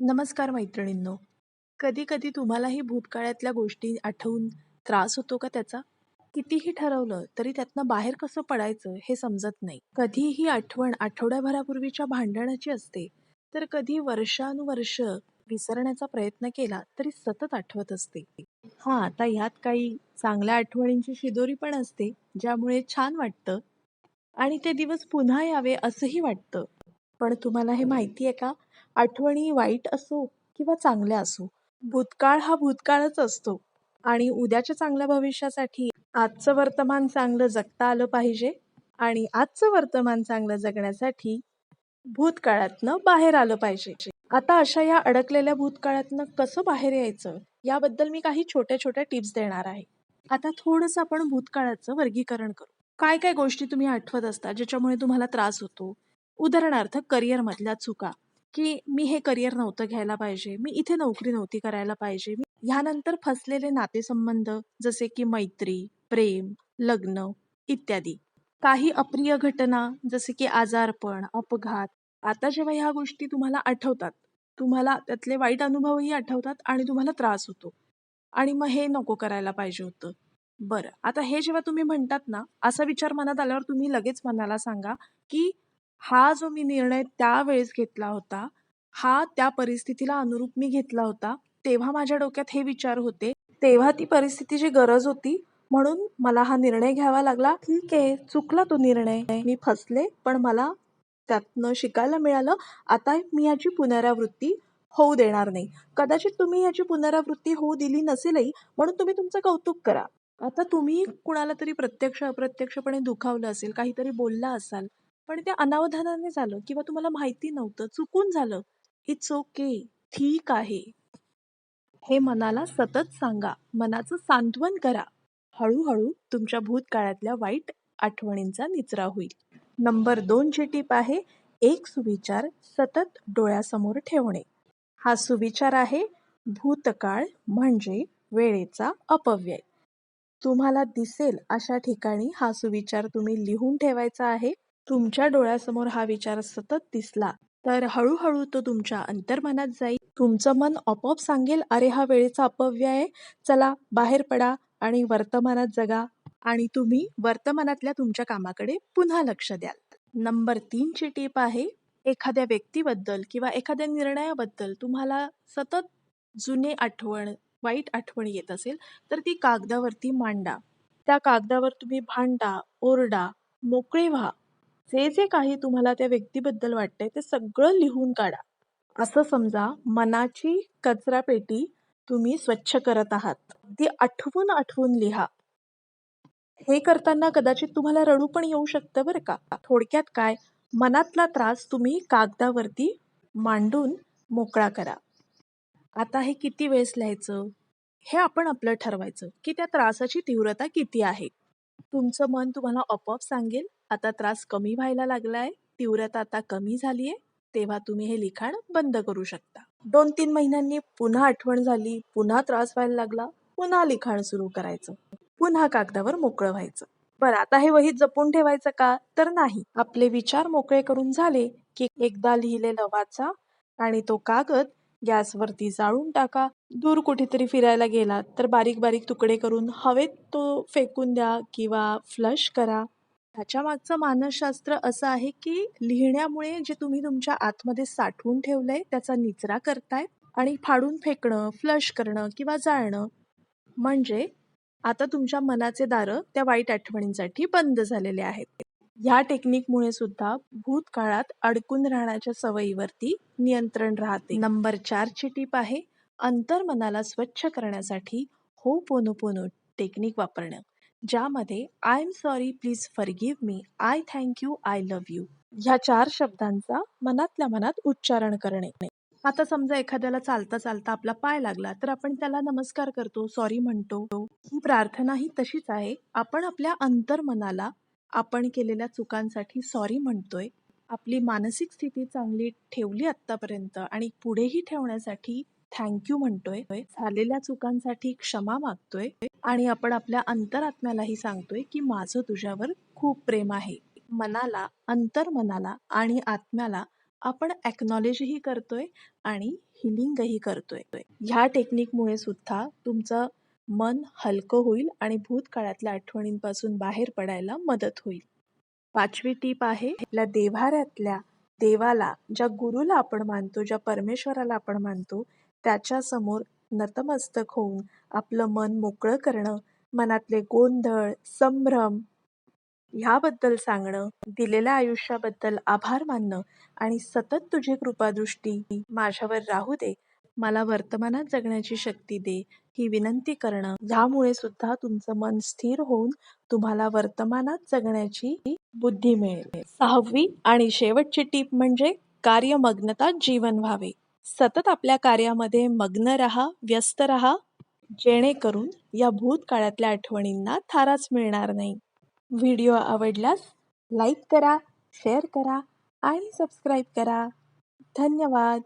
नमस्कार मैत्रिणींनो. कधी-कधी तुम्हालाही भूतकाळातल्या गोष्टी आठवून त्रास होतो का त्याचा? कितीही ठरवलं तरी त्यातनं बाहेर कसं पडायचं हे समजत नाही. कधी ही आठवण आठवड्याभरापूर्वीच्या भांडणाची असते, तर कधी वर्षानुवर्ष विसरण्याचा प्रयत्न केला तरी सतत आठवत असते. हां, आता ह्यात काही चांगल्या आठवणींची शिदोरी पण असते, ज्यामुळे छान वाटतं आणि ते दिवस पुन्हा यावे असंही वाटतं. पण तुम्हाला हे माहिती आहे का? आठवणी वाईट असो किंवा चांगल्या असो, भूतकाळ हा भूतकाळच असतो आणि उद्याच्या चांगल्या भविष्यासाठी आजचं वर्तमान चांगलं जगता आलं पाहिजे आणि आजचं वर्तमान चांगलं जगण्यासाठी भूतकाळातनं बाहेर आलं पाहिजे. आता अशा या अडकलेल्या भूतकाळातनं कसं बाहेर यायचं याबद्दल मी काही छोट्या छोट्या टिप्स देणार आहे. आता थोडंसं आपण भूतकाळाचं वर्गीकरण करू. काय काय गोष्टी तुम्ही आठवत असता ज्याच्यामुळे तुम्हाला त्रास होतो? उदाहरणार्थ करिअर मधल्या चुका, की मी हे करिअर नव्हतं घ्यायला पाहिजे, मी इथे नोकरी नव्हती करायला पाहिजे, मी ह्यानंतर फसलेले नातेसंबंध जसे की मैत्री, प्रेम, लग्न इत्यादी. काही अप्रिय घटना जसे की आजारपण, अपघात. आता जेव्हा ह्या गोष्टी तुम्हाला आठवतात, तुम्हाला त्यातले वाईट अनुभवही आठवतात आणि तुम्हाला त्रास होतो आणि मग हे नको करायला पाहिजे होतं. बरं, आता हे जेव्हा तुम्ही म्हणतात ना, असा विचार मनात आल्यावर तुम्ही लगेच मनाला सांगा, की हा जो मी निर्णय त्यावेळेस घेतला होता, हा त्या परिस्थितीला अनुरूप मी घेतला होता. तेव्हा माझ्या डोक्यात हे विचार होते. तेव्हा ती परिस्थितीची गरज होती म्हणून मला हा निर्णय घ्यावा लागला. ठीक आहे, चुकला तो निर्णय. मी फसले, पण मला त्यातनं शिकायला मिळालं. आता मी याची पुनरावृत्ती होऊ देणार नाही. कदाचित तुम्ही याची पुनरावृत्ती होऊ दिली नसेलही, म्हणून तुम्ही तुमचं कौतुक करा. आता तुम्ही कुणाला तरी प्रत्यक्ष अप्रत्यक्षपणे दुखावलं असेल, काहीतरी बोलला असाल, पण ते अनावधानाने झालं किंवा तुम्हाला माहिती नव्हतं, चुकून झालं. इट्स ओके, ठीक आहे. हे मनाला सतत सांगा. मनाचं सांत्वन करा. हळूहळू तुमच्या भूतकाळातल्या वाईट आठवणींचा निचरा होईल. नंबर दोनची टीप आहे, एक सुविचार सतत डोळ्यासमोर ठेवणे. हा सुविचार आहे, भूतकाळ म्हणजे वेळेचा अपव्यय. तुम्हाला दिसेल अशा ठिकाणी हा सुविचार तुम्ही लिहून ठेवायचा आहे. तुमच्या डोळ्यासमोर हा विचार सतत दिसला तर हळूहळू तो तुमच्या अंतर्मनात जाईल. तुमचं मन आपोआप सांगेल, अरे हा वेळेचा अपव्यय आहे, चला बाहेर पडा आणि वर्तमानात जगा आणि तुम्ही वर्तमानातल्या तुमच्या कामाकडे पुन्हा लक्ष द्याल. नंबर तीनची टीप आहे, एखाद्या व्यक्तीबद्दल किंवा एखाद्या निर्णयाबद्दल तुम्हाला सतत जुने आठवण, वाईट आठवण येत असेल, तर ती कागदावरती मांडा. त्या कागदावर तुम्ही भांडा, ओरडा, मोकळे व्हा. जे जे काही तुम्हाला त्या व्यक्तीबद्दल वाटतंय ते सगळं लिहून काढा. असं समजा मनाची कचरापेटी तुम्ही स्वच्छ करत आहात. ती आठवून आठवून लिहा. हे करताना कदाचित तुम्हाला रडू पण येऊ शकतं बरं का. थोडक्यात काय, मनातला त्रास तुम्ही कागदावरती मांडून मोकळा करा. आता हे किती वेळेस लिहायचं? हे आपण आपलं ठरवायचं, की त्या त्रासाची तीव्रता किती आहे. तुमचं मन तुम्हाला आपोआप सांगेल, आता त्रास कमी व्हायला लागलाय, तीव्रता आता कमी झालीये, तेव्हा तुम्ही हे लिखाण बंद करू शकता. दोन तीन महिन्यांनी पुन्हा आठवण झाली, पुन्हा त्रास व्हायला लागला, पुन्हा लिखाण सुरू करायचं. पुन्हा कागदावर मोकळं व्हायचं. बरं, आता हे वहीत जपून ठेवायचं का? तर नाही. आपले विचार मोकळे करून झाले, की एकदा लिहिलेलं वाचा आणि तो कागद गॅसवरती जाळून टाका. दूर कुठेतरी फिरायला गेलात तर बारीक बारीक तुकडे करून हवेत तो फेकून द्या किंवा फ्लश करा. ह्याच्या मागचं मानसशास्त्र असं आहे, की लिहिण्यामुळे जे तुम्ही तुमच्या आतमध्ये साठवून ठेवलंय त्याचा निचरा करताय आणि फाडून फेकणं, फ्लश करणं किंवा जाळणं म्हणजे आता तुमच्या मनाचे दारं त्या वाईट आठवणींसाठी बंद झालेले आहेत. ह्या टेक्निकमुळे सुद्धा भूतकाळात अडकून राहण्याच्या सवयीवरती नियंत्रण राहते. नंबर चारची टीप आहे, अंतर्मनाला स्वच्छ करण्यासाठी होपोनोपोनो टेक्निक वापरणं. ज्यामध्ये I am sorry, please forgive me, I thank you, I love you ह्या चार शब्दांचा मनातल्या मनात उच्चारण करणे. आता समजा एखाद्याला चालता चालता आपला पाय लागला तर आपण त्याला नमस्कार करतो, सॉरी म्हणतो. ही प्रार्थना ही तशीच आहे. आपण आपल्या अंतर्मनाला आपण केलेल्या चुकांसाठी सॉरी म्हणतोय. आपली मानसिक स्थिती चांगली ठेवली आत्तापर्यंत आणि पुढेही ठेवण्यासाठी थँक यू म्हणतोय. झालेल्या चुकांसाठी क्षमा मागतोय आणि आपण आपल्या अंतरात्म्यालाही सांगतोय, की माझं तुझ्यावर खूप प्रेम आहे. मनाला, अंतर्मनाला आणि आत्म्याला आपण एक्नॉलेजही करतोय आणि हिलिंगही करतोय ह्या टेक्निकमुळे सुद्धा तुमचं मन हलकं होईल आणि भूतकाळातल्या आठवणींपासून बाहेर पडायला मदत होईल पाचवी टीप आहे आपल्या देव्हाऱ्यातल्या देवाला ज्या गुरुला आपण मानतो ज्या परमेश्वराला आपण मानतो त्याच्यासमोर नतमस्तक होऊन आपलं मन मोकळं करणं मनातले गोंधळ संभ्रम ह्याबद्दल सांगणं दिलेल्या आयुष्याबद्दल आभार मानणं आणि सतत तुझी कृपादृष्टी माझ्यावर राहू दे. मला वर्तमानात जगण्याची शक्ती दे ही विनंती करणं. ह्यामुळे सुद्धा तुमचं मन स्थिर होऊन तुम्हाला वर्तमानात जगण्याची बुद्धी मिळेल. सहावी आणि शेवटची टीप म्हणजे कार्यमग्नता जीवन व्हावे. सतत आपल्या कार्यामध्ये मग्न रहा व्यस्त रहा. जेणेकरून या भूतकाळातल्या आठवणींना थाराच मिळणार नाही. व्हिडिओ आवडल्यास लाईक करा शेअर करा आणि सबस्क्राईब करा. धन्यवाद.